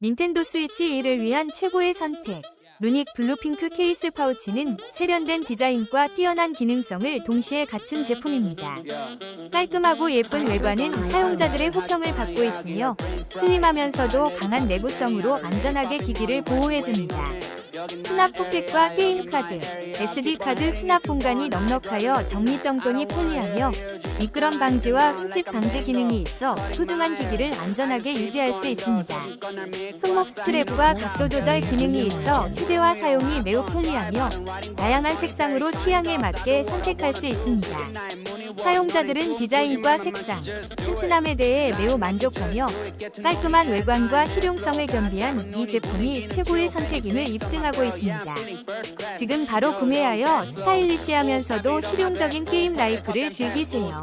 닌텐도 스위치 2를 위한 최고의 선택. 루닉 블루핑크 케이스 파우치는 세련된 디자인과 뛰어난 기능성을 동시에 갖춘 제품입니다. 깔끔하고 예쁜 외관은 사용자들의 호평을 받고 있으며 슬림하면서도 강한 내구성으로 안전하게 기기를 보호해줍니다. 수납 포켓과 게임 카드, SD 카드 수납 공간이 넉넉하여 정리정돈이 편리하며 미끄럼 방지와 흠집 방지 기능이 있어 소중한 기기를 안전하게 유지할 수 있습니다. 손목 스트랩과 각도 조절 기능이 있어 휴대화 사용이 매우 편리하며 다양한 색상으로 취향에 맞게 선택할 수 있습니다. 사용자들은 디자인과 색상, 튼튼함에 대해 매우 만족하며 깔끔한 외관과 실용성을 겸비한 이 제품이 최고의 선택임을 입증하고 있습니다. 지금 바로 구매하여 스타일리시하면서도 실용적인 게임 라이프를 즐기세요.